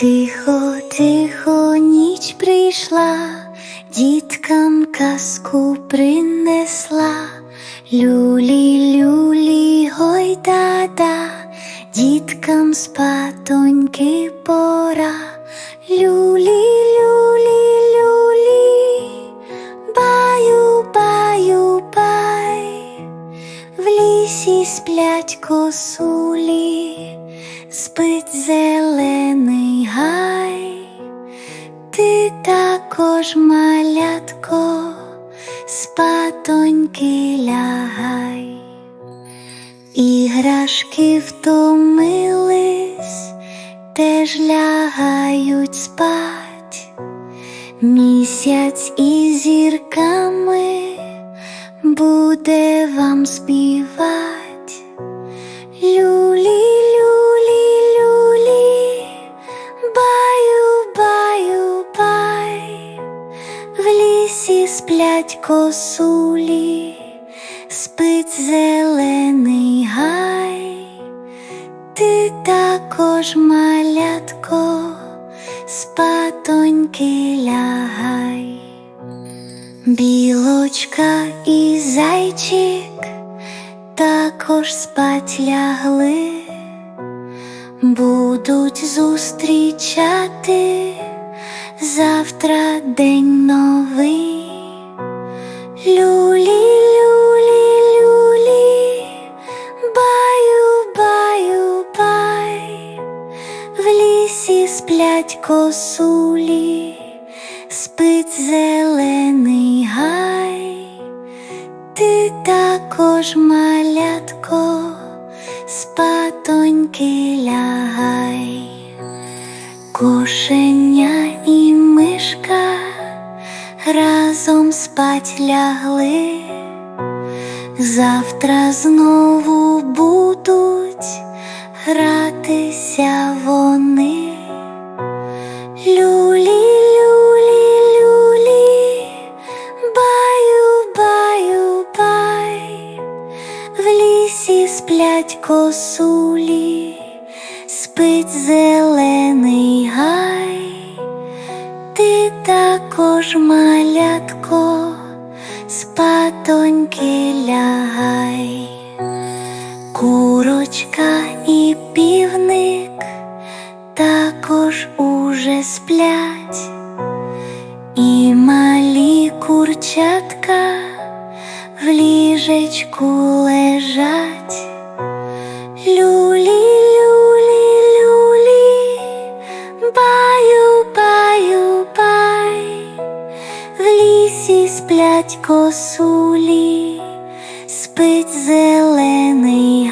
Тихо, тихо, ніч прийшла, діткам казку принесла. Люлі, люлі, гой да-да, діткам спатоньки пора. Люлі, люлі, люлі, баю, баю, бай. В лісі сплять косулі, спить зелений також малятко, спатоньки лягай, іграшки втомились, теж лягають спать, місяць із зірками буде вам співать. Сплять косулі, спить зелений гай, ти також малятко, спатоньки лягай. Білочка і зайчик також спать лягли, будуть зустрічати завтра день новий. Люлі, люлі, баю, баю, бай, в лісі сплять косулі, спить зелений гай, ти також малятко, спатоньки лягай, кошеня і мишка разом спать лягли, завтра знову будуть гратися вони. Люлі, баю, баю, бай, в лісі сплять косулі, спить зелений гай, ти також малятко, спатоньки лягай, курочка і півник також уже сплять, і малі курчатка в ліжечку лежать. Люлі, люлі, люлі, баю, баю, бай, в лісі сплять косулі, спить зелений